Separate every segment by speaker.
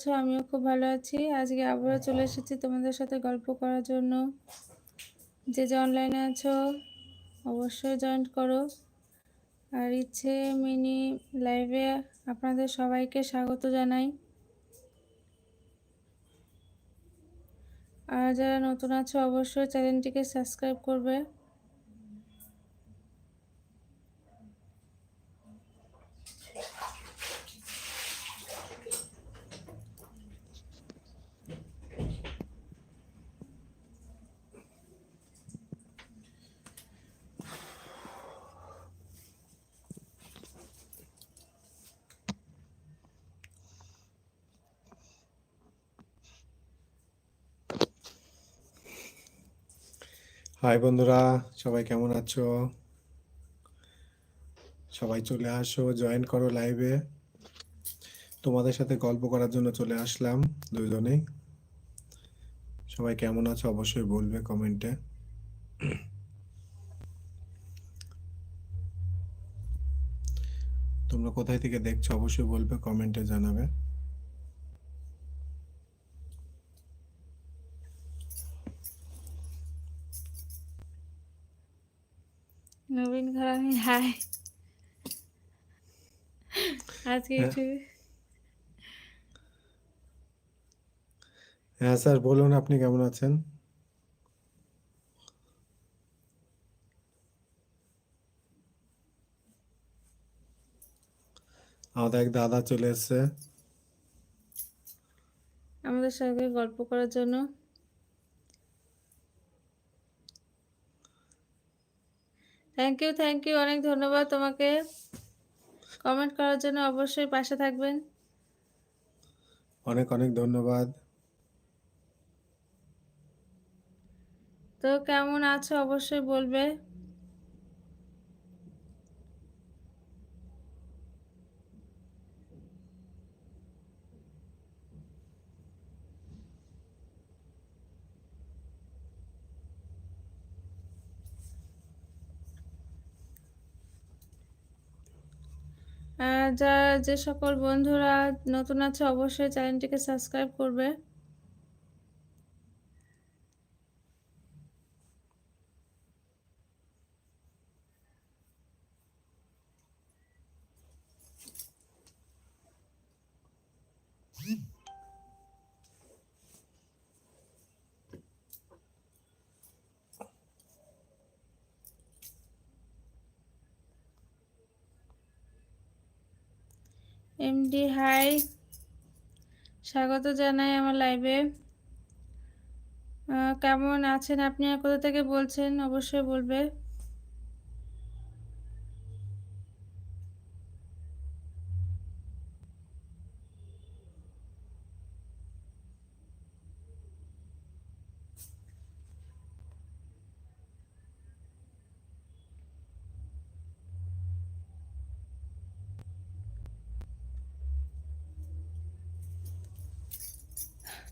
Speaker 1: আছো? আমিও খুব ভালো আছি। আজকে আবারও চলে এসেছি তোমাদের সাথে গল্প করার জন্য। যে যে অনলাইনে আছো, অবশ্যই জয়েন করো। আর ইচ্ছে মিনি লাইভে আপনাদের সবাইকে স্বাগত জানাই। আর যারা নতুন আছো, অবশ্যই চ্যানেলটিকে সাবস্ক্রাইব করবে।
Speaker 2: হাই বন্ধুরা। সবাই কেমন আছো? সবাই চলে আসো জয়েন করো লাইভে তোমাদের সাথে গল্প করার জন্য চলে আসলাম দুজনেই। সবাই কেমন আছো অবশ্যই বলবে কমেন্টে তোমরা কোথায় থেকে দেখছ অবশ্যই বলবে কমেন্টে জানাবে। হ্যাঁ। হ্যাঁ স্যার বলুন আপনি কেমন আছেন? আমাদের এক দাদা চলে এসছে।
Speaker 1: আমাদের সঙ্গে গল্প করার জন্য। থ্যাংক ইউ থ্যাংক ইউ অনেক ধন্যবাদ তোমাকে। কমেন্ট করার জন্য অবশ্যই পাশে থাকবেন।
Speaker 2: অনেক অনেক ধন্যবাদ।
Speaker 1: তো কেমন আছো অবশ্যই বলবে। যা যে সকল বন্ধুরা নতুন আছে অবশ্যই চ্যানেলটিকে সাবস্ক্রাইব করবে। MD hi. স্বাগত জানাই আমার লাইভে কেমন আছেন? আপনি কোথা থেকে বলছেন? অবশ্যই বলবে।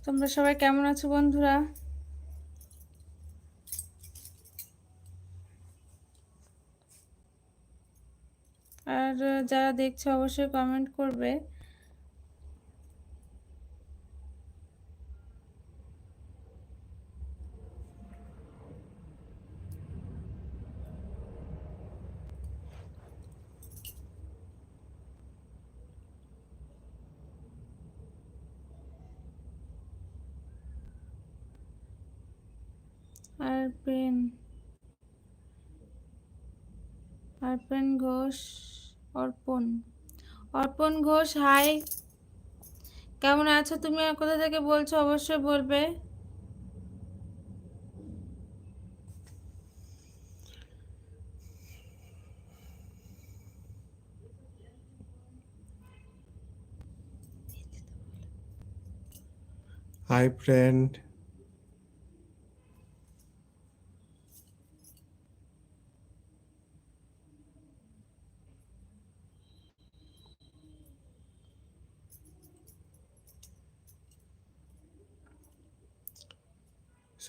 Speaker 1: তোমরা সবাই কেমন আছো বন্ধুরা? আর যারা দেখছ অবশ্যই কমেন্ট করবে। আরপেন আরপেন ঘোষ অর্পণ। অর্পণ ঘোষ হাই কেমন আছো? তুমি আর কোথা থেকে বলছো? অবশ্যই বলবে।
Speaker 2: হাই ফ্রেন্ড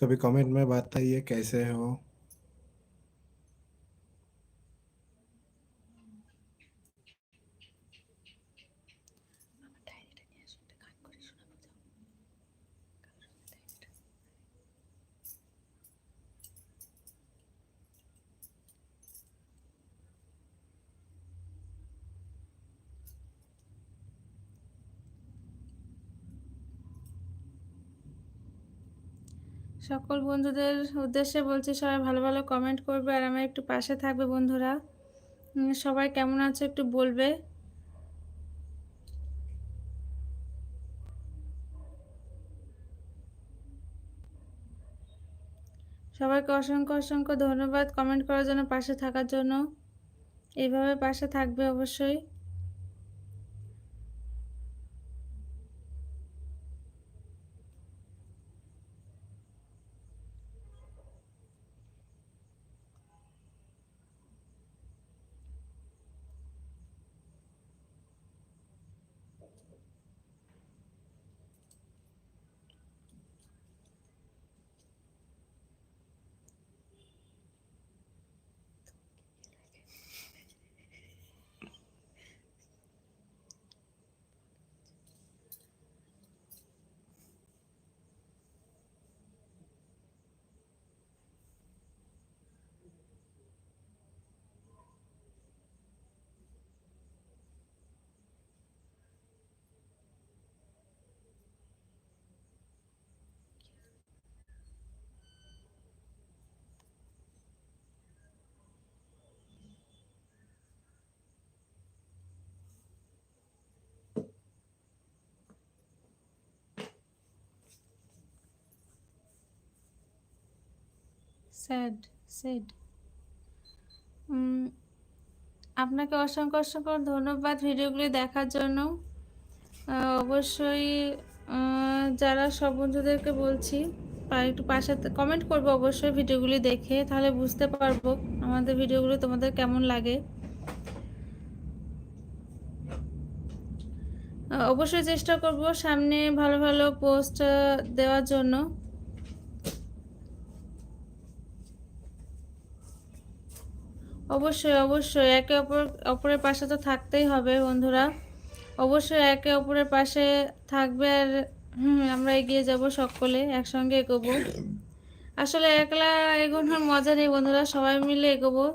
Speaker 2: सभी अभी कमेंट में बात आई है कैसे हो।
Speaker 1: সকল বন্ধুদের উদ্দেশ্যে বলছি সবাই ভালো ভালো কমেন্ট করবে আর আমার একটু পাশে থাকবে বন্ধুরা। সবাই কেমন আছো একটু বলবে। সবাইকে অসংখ্য অসংখ্য ধন্যবাদ কমেন্ট করার জন্য, পাশে থাকার জন্য। এইভাবে পাশে থাকবে অবশ্যই। স্যাড সেড আপনাকে অসংখ্য অসংখ্য ধন্যবাদ ভিডিওগুলি দেখার জন্য। অবশ্যই যারা সব বন্ধুদেরকে বলছি একটু পাশে কমেন্ট করব অবশ্যই ভিডিওগুলি দেখে, তাহলে বুঝতে পারব আমাদের ভিডিওগুলো তোমাদের কেমন লাগে। অবশ্যই চেষ্টা করব সামনে ভালো ভালো পোস্ট দেওয়ার জন্য। অবশ্যই অবশ্যই। একে অপর, অপরের পাশে তো থাকতেই হবে বন্ধুরা। অবশ্যই একে অপরের পাশে থাকবে আর, হুম, আমরা এগিয়ে যাব সকলে, একসঙ্গে এগোবো। আসলে একলা এগোনোর মজা নেই বন্ধুরা, সবাই মিলে এগোবো।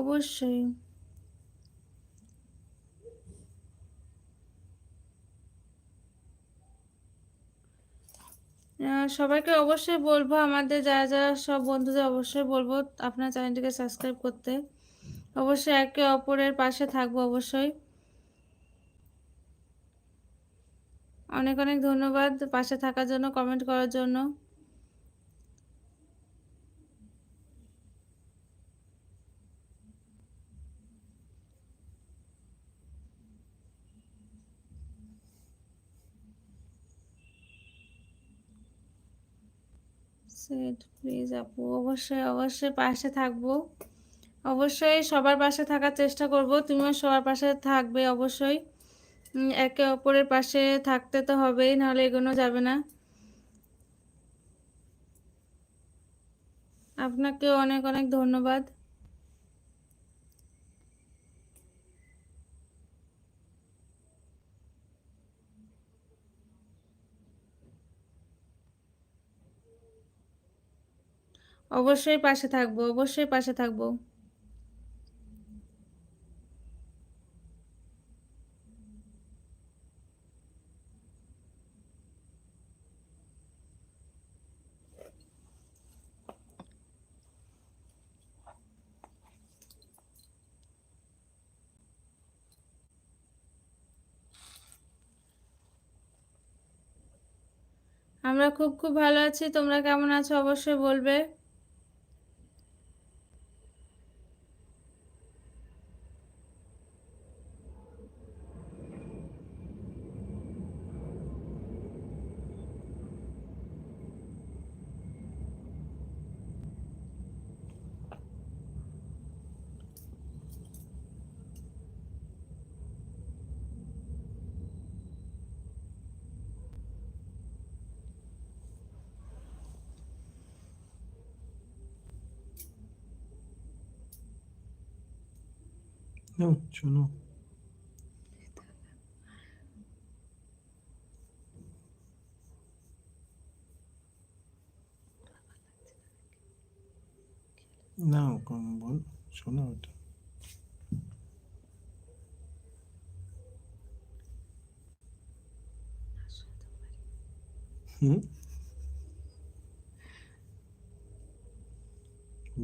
Speaker 1: অবশ্যই। সবাইকে অবশ্যই বলব, আমাদের যারা যারা সব বন্ধুদের অবশ্যই বলব, আপনার চ্যানেলটিকে সাবস্ক্রাইব করতে। অবশ্যই একে অপরের পাশে থাকব অবশ্যই। অনেক অনেক ধন্যবাদ পাশে থাকার জন্য, কমেন্ট করার জন্য। প্লিজ আপু, অবশ্যই অবশ্যই পাশে থাকব। অবশ্যই সবার পাশে থাকার চেষ্টা করব। তুমিও সবার পাশে থাকবে অবশ্যই। একে অপরের পাশে থাকতে তো হবেই, নাহলে এগোনো যাবে না। আপনাকে অনেক অনেক ধন্যবাদ। অবশ্যই পাশে থাকব, অবশ্যই পাশে থাকব। আমরা খুব খুব ভালো আছি। তোমরা কেমন আছো? অবশ্যই বলবে।
Speaker 2: নাও শোনো নাও কম বল শোনো ওটা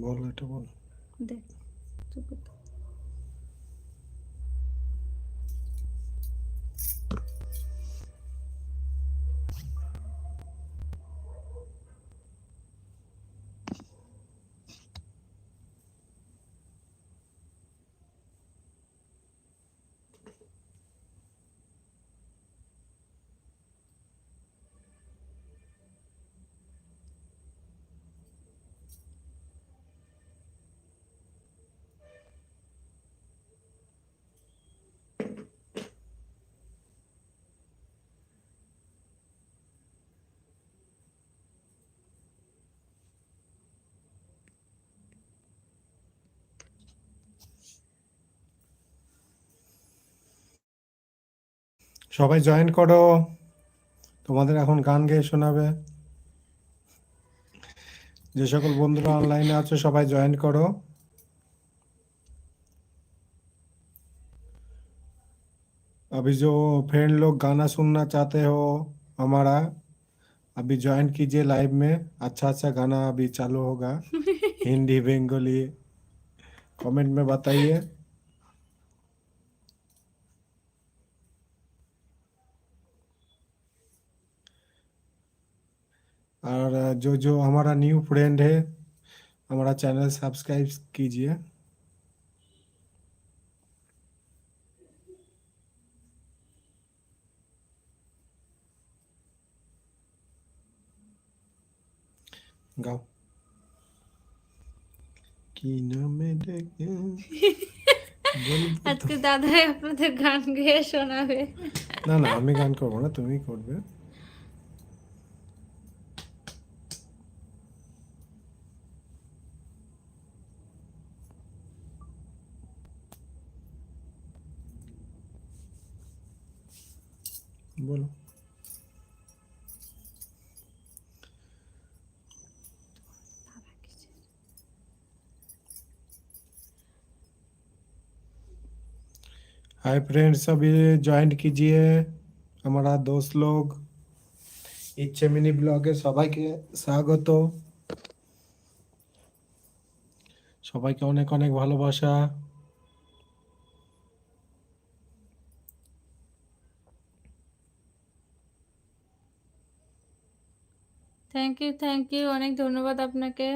Speaker 2: বলো এটা বলো
Speaker 1: দেখ চুপ
Speaker 2: সবাই জয়েন করো তোমাদের এখন গান গেয়ে শোনাবে যে সকল বন্ধুরা অনলাইনে আছো সবাই জয়েন করো अभी जो फ्रेंड लोग गाना सुनना चाहते हो हमारा अभी ज्वाइन कीजिए लाइव में अच्छा अच्छा गाना अभी चालू होगा हिंदी बंगाली कमेंट में बताइए और जो जो हमारा न्यू फ्रेंड है हमारा चैनल सब्सक्राइब कीजिए গাও কি নামে ডেকে বলবো তো-
Speaker 1: আজকে দাদাই আপনাদের গান গেয়ে শোনাবে
Speaker 2: না না আমি গান করবো না তুমি করবে বলো हाय फ्रेंड्स अभी জয়েন कीजिए हमारा दोस्त लोग ইচ্ছে মিনি ব্লগে সবাইকে স্বাগত সবাইকে অনেক অনেক ভালোবাসা
Speaker 1: থ্যাংক ইউ থ্যাংক ইউ অনেক ধন্যবাদ আপনাকে।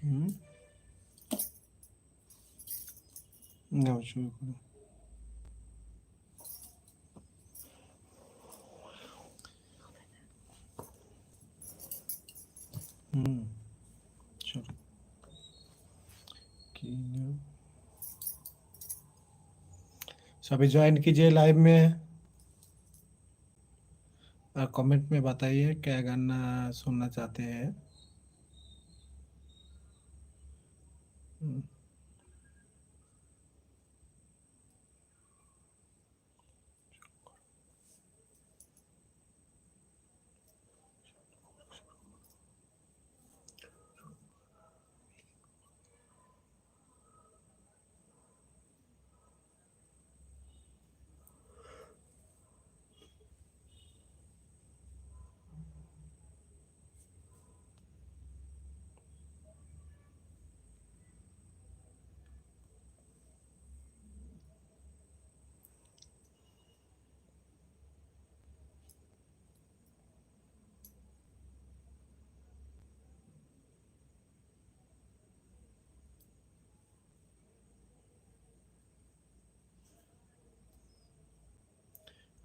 Speaker 2: হুম নাও শুরু করো। सभी ज्वाइन कीजिए लाइव में। कमेंट में बताइए क्या गाना सुनना चाहते हैं?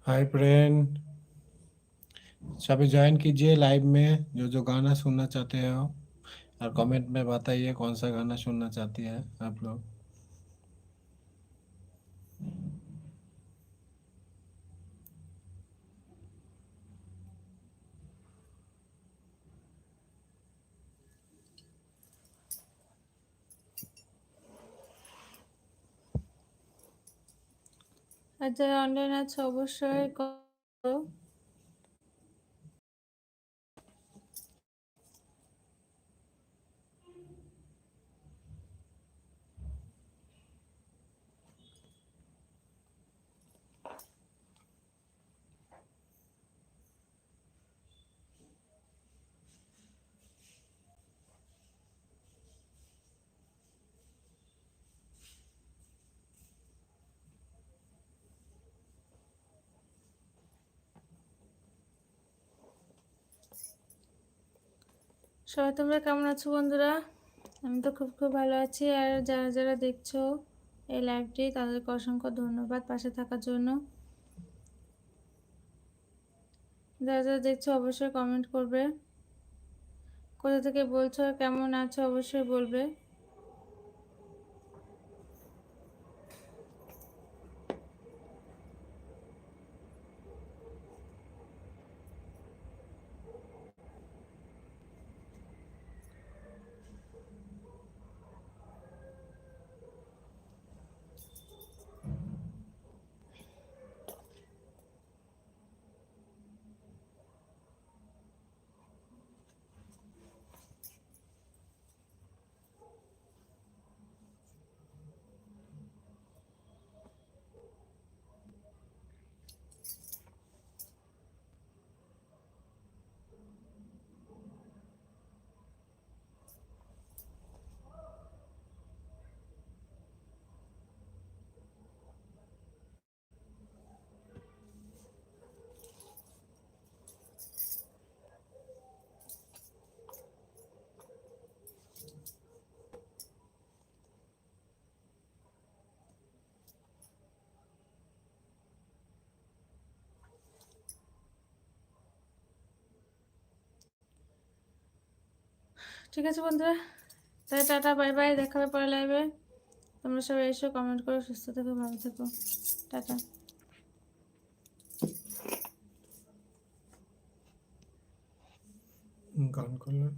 Speaker 2: हाय फ्रेंड सभी ज्वाइन कीजिए लाइव में जो जो गाना सुनना चाहते हो और कमेंट में बताइए कौन सा गाना सुनना चाहती है आप लोग।
Speaker 1: আর যারা অনলাইন আছে অবশ্যই সবাই, তোমরা কেমন আছো বন্ধুরা? আমি তো খুব খুব ভালো আছি। আর যারা যারা দেখছ এই লাইভটি তাদেরকে অসংখ্য ধন্যবাদ পাশে থাকার জন্য। যারা যারা দেখছ অবশ্যই কমেন্ট করবে। কোথা থেকে বলছো, কেমন আছো অবশ্যই বলবে। ঠিক আছে বন্ধুরা? তাহলে টাটা, বাই বাই, দেখা হবে পরে লাইভে তোমরা সবাই এসো কমেন্ট করো, সুস্থ থেকো, ভালো থেকো। টাটা।
Speaker 2: গান করলেন